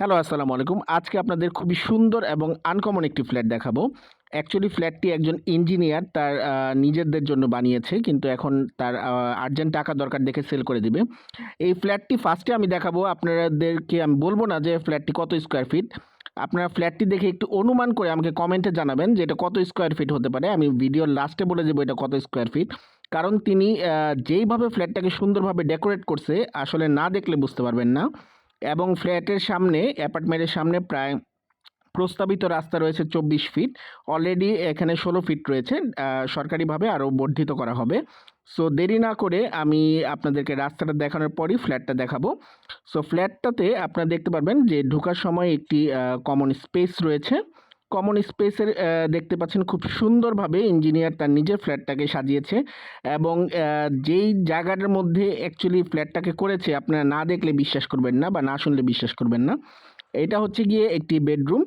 Hello আসসালামু আলাইকুম। আজকে আপনাদের খুবই সুন্দর এবং আনকমন একটি ফ্ল্যাট দেখাবো। অ্যাকচুয়ালি ফ্ল্যাটটি একজন ইঞ্জিনিয়ার তার নিজেদের জন্য বানিয়েছে, কিন্তু এখন তার আর্জেন্ট টাকা দরকার দেখে সেল করে দিবে। এই ফ্ল্যাটটি ফার্স্টে আমি দেখাবো, আপনাদেরকে আমি বলব না যে ফ্ল্যাটটি কত স্কোয়ার ফিট আপনারা ফ্ল্যাটটি দেখে একটু অনুমান করে আমাকে কমেন্টে জানাবেন যে এটা কত স্কোয়ার ফিট হতে পারে। আমি ভিডিওর লাস্টে বলে দেবো এটা কত স্কোয়ার ফিট কারণ তিনি যেইভাবে ফ্ল্যাটটাকে সুন্দরভাবে ডেকোরেট করছে, আসলে না দেখলে বুঝতে পারবেন না। এবং ফ্ল্যাটের সামনে, অ্যাপার্টমেন্টের সামনে প্রায় প্রস্তাবিত রাস্তা রয়েছে চব্বিশ ফিট। অলরেডি এখানে ষোলো ফিট রয়েছে সরকারিভাবে আরও বর্ধিত করা হবে। সো দেরি না করে আমি আপনাদেরকে রাস্তাটা দেখানোর পরই ফ্ল্যাটটা দেখাবো। সো ফ্ল্যাটটাতে আপনারা দেখতে পারবেন যে ঢোকার সময় একটি কমন স্পেস রয়েছে। কমন স্পেসের দেখতে পাচ্ছেন খুব সুন্দরভাবে ইঞ্জিনিয়ার তার নিজের ফ্ল্যাটটাকে সাজিয়েছে এবং যেই জায়গাটার মধ্যে অ্যাকচুয়ালি ফ্ল্যাটটাকে করেছে, আপনারা না দেখলে বিশ্বাস করবেন না বা না শুনলে বিশ্বাস করবেন না। এটা হচ্ছে গিয়ে একটি বেডরুম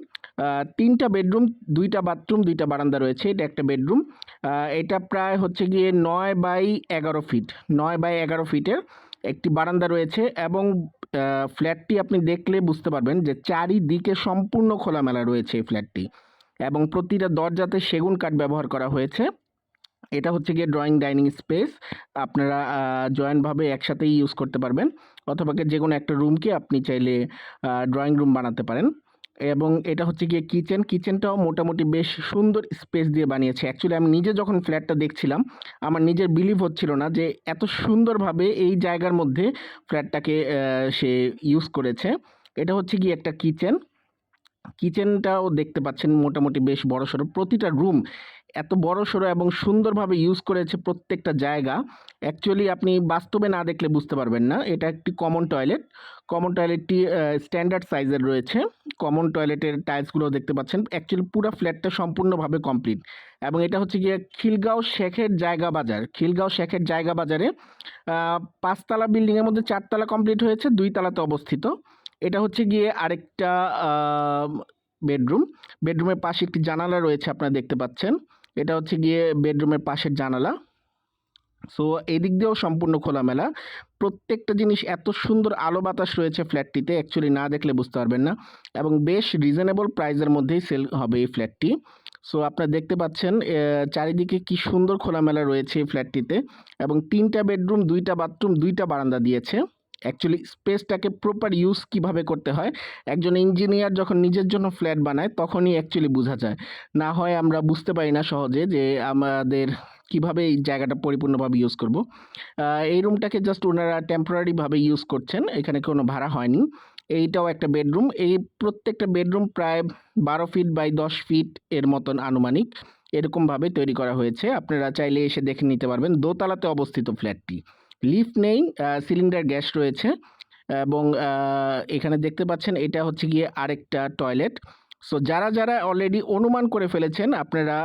তিনটা বেডরুম দুইটা বাথরুম দুইটা বারান্দা রয়েছে, এটা একটা বেডরুম এটা প্রায় হচ্ছে গিয়ে নয় বাই এগারো ফিট নয় বাই এগারো ফিটের একটি বারান্দা রয়েছে এবং ফ্ল্যাটটি আপনি দেখলে বুঝতে পারবেন যে চারিদিকে সম্পূর্ণ খোলামেলা রয়েছে এই ফ্ল্যাটটি এবং প্রতিটা দরজাতে সেগুন কাঠ ব্যবহার করা হয়েছে। এটা হচ্ছে গিয়ে ড্রয়িং ডাইনিং স্পেস আপনারা জয়েন্টভাবে একসাথেই ইউজ করতে পারবেন। অথবা যে কোনো একটা রুমকে আপনি চাইলে ড্রয়িং রুম বানাতে পারেন। এবং এটা হচ্ছে গিয়ে কিচেন কিচেনটাও মোটামুটি বেশ সুন্দর স্পেস দিয়ে বানিয়েছে। অ্যাকচুয়ালি আমি নিজে যখন ফ্ল্যাটটা দেখছিলাম, আমার নিজের বিলিভ হচ্ছিল না যে এত সুন্দরভাবে এই জায়গার মধ্যে ফ্ল্যাটটাকে সে ইউজ করেছে। এটা হচ্ছে গিয়ে একটা কিচেন কিচেনটাও দেখতে পাচ্ছেন মোটামুটি বেশ বড় সড়ো প্রতিটা রুম এত বড় সড়ো এবং সুন্দরভাবে ইউজ করেছে প্রত্যেকটা জায়গা। অ্যাকচুয়ালি আপনি বাস্তবে না দেখলে বুঝতে পারবেন না। এটা একটি কমন টয়লেট কমন টয়লেটটি স্ট্যান্ডার্ড সাইজের রয়েছে। কমন টয়লেটের টাইলসগুলো দেখতে পাচ্ছেন। অ্যাকচুয়ালি পুরো ফ্ল্যাটটা সম্পূর্ণভাবে কমপ্লিট এবং এটা হচ্ছে গিয়ে খিলগাঁও শেখের জায়গা বাজার। খিলগাঁও শেখের জায়গা বাজারে পাঁচতলা বিল্ডিংয়ের মধ্যে চারতলা কমপ্লিট হয়েছে দুই তলাতে অবস্থিত। এটা হচ্ছে গিয়ে আরেকটা বেডরুম বেডরুমের পাশে একটি জানালা রয়েছে, আপনারা দেখতে পাচ্ছেন। এটা হচ্ছে গিয়ে বেডরুমের পাশের জানালা। সো এদিক দিয়েও সম্পূর্ণ খোলামেলা। প্রত্যেকটা জিনিস এত সুন্দর আলো বাতাস রয়েছে ফ্ল্যাটটিতে অ্যাকচুয়ালি না দেখলে বুঝতে পারবেন না। এবং বেশ রিজনেবল প্রাইসের মধ্যেই সেল হবে এই ফ্ল্যাটটি সো আপনারা দেখতে পাচ্ছেন চারিদিকে কি সুন্দর খোলামেলা রয়েছে এই ফ্ল্যাটটিতে এবং তিনটা বেডরুম দুইটা বাথরুম দুইটা বারান্দা দিয়েছে। অ্যাকচুয়ালি স্পেসটাকে প্রপার ইউজ কীভাবে করতে হয়? একজন ইঞ্জিনিয়ার যখন নিজের জন্য ফ্ল্যাট বানায়, তখনই অ্যাকচুয়ালি বোঝা যায়। না হয় আমরা বুঝতে পারি না সহজে যে আমাদের কীভাবে এই জায়গাটা পরিপূর্ণভাবে ইউজ করব। এই রুমটাকে জাস্ট ওনারা টেম্পোরারিভাবে ইউজ করছেন, এখানে কোনো ভাড়া হয়নি। এইটাও একটা বেডরুম এই প্রত্যেকটা বেডরুম প্রায় বারো ফিট বাই দশ ফিট এর মতন আনুমানিক। এরকমভাবে তৈরি করা হয়েছে। আপনারা চাইলে এসে দেখে নিতে পারবেন। দোতলাতে অবস্থিত ফ্ল্যাটটি লিফট নেই সিলিন্ডার গ্যাস রয়েছে এবং এখানে দেখতে পাচ্ছেন এটা হচ্ছে গিয়ে আরেকটা টয়লেট। সো যারা যারা অলরেডি অনুমান করে ফেলেছেন, আপনারা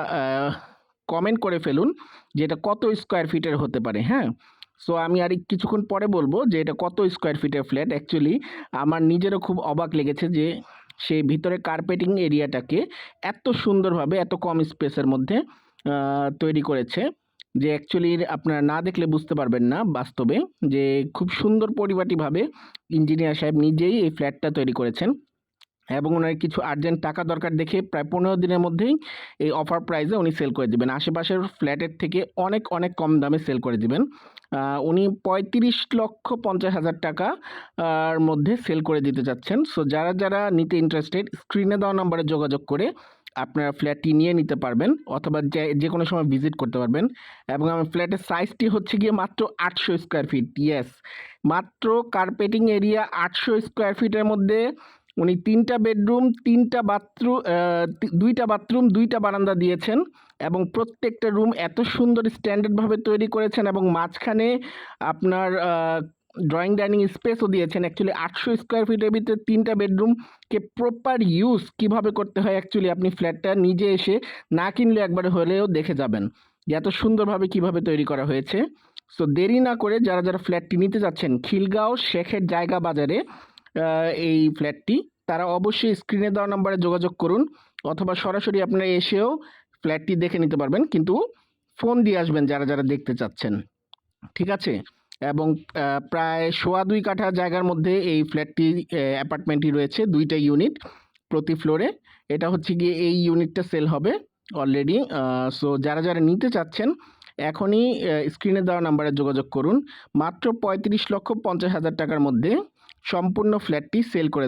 কমেন্ট করে ফেলুন যে এটা কত স্কোয়ার ফিটের হতে পারে হ্যাঁ? সো আমি আর কিছুক্ষণ পরে বলব যে এটা কত স্কোয়ার ফিটের ফ্ল্যাট অ্যাকচুয়ালি আমার নিজেরও খুব অবাক লেগেছে যে সেই ভিতরে কার্পেটিং এরিয়াটাকে এত সুন্দরভাবে, এত কম স্পেসের মধ্যে তৈরি করেছে। যে অ্যাকচুয়ালি আপনারা না দেখলে বুঝতে পারবেন না বাস্তবে যে খুব সুন্দর পরিপাটিভাবে ইঞ্জিনিয়ার সাহেব নিজেই এই ফ্ল্যাটটা তৈরি করেছেন। এবং ওনার কিছু আর্জেন্ট টাকা দরকার দেখে প্রায় পনেরো দিনের মধ্যেই এই অফার প্রাইসে উনি সেল করে দিবেন। আশেপাশের ফ্ল্যাটের থেকে অনেক অনেক কম দামে সেল করে দেবেন। উনি পঁয়ত্রিশ লক্ষ পঞ্চাশ হাজার টাকা আর মধ্যে সেল করে দিতে চাচ্ছেন। সো যারা যারা নিতে ইন্টারেস্টেড স্ক্রিনে দেওয়া নাম্বারে যোগাযোগ করে আপনারা ফ্ল্যাটটি নিয়ে নিতে পারবেন অথবা যে কোনো সময় ভিজিট করতে পারবেন। এবং আমার ফ্ল্যাটের সাইজটি হচ্ছে গিয়ে মাত্র আটশো স্কোয়ার ফিট ইয়েস মাত্র কার্পেটিং এরিয়া আটশো স্কোয়ার ফিটের মধ্যে উনি তিনটা বেডরুম, তিনটা বাথরুম দুইটা বাথরুম, দুইটা বারান্দা দিয়েছেন এবং প্রত্যেকটা রুম এত সুন্দর স্ট্যান্ডার্ডভাবে তৈরি করেছেন এবং মাঝখানে আপনার ড্রয়িং ডাইনিং স্পেসও দিয়েছেন। অ্যাকচুয়ালি আটশো স্কোয়ার ফিটের ভিতরে তিনটা বেডরুমকে প্রপার ইউজ কীভাবে করতে হয় অ্যাকচুয়ালি আপনি ফ্ল্যাটটা নিজে এসে না কিনলে একবার হলেও দেখে যাবেন এত সুন্দরভাবে কীভাবে তৈরি করা হয়েছে। সো দেরি না করে যারা যারা ফ্ল্যাটটি নিতে যাচ্ছেন, খিলগাঁও শেখের জায়গা বাজারে এই ফ্ল্যাটটি তারা অবশ্যই স্ক্রিনে দেওয়া নাম্বারে যোগাযোগ করুন অথবা সরাসরি আপনারা এসেও ফ্ল্যাটটি দেখে নিতে পারবেন, কিন্তু ফোন দিয়ে আসবেন যারা যারা দেখতে চাচ্ছেন। ঠিক আছে? এবং প্রায় সোয়া দুই কাঠা জায়গার মধ্যে এই ফ্ল্যাটটি অ্যাপার্টমেন্টটি রয়েছে, দুইটা ইউনিট প্রতি ফ্লোরে এটা হচ্ছে গিয়ে এই ইউনিটটা সেল হবে অলরেডি সো যারা যারা নিতে চাচ্ছেন, এখনই স্ক্রিনে দেওয়া নাম্বারে যোগাযোগ করুন। মাত্র পঁয়ত্রিশ লক্ষ পঞ্চাশ হাজার টাকার মধ্যে সম্পূর্ণ ফ্ল্যাটটি সেল করে দেওয়া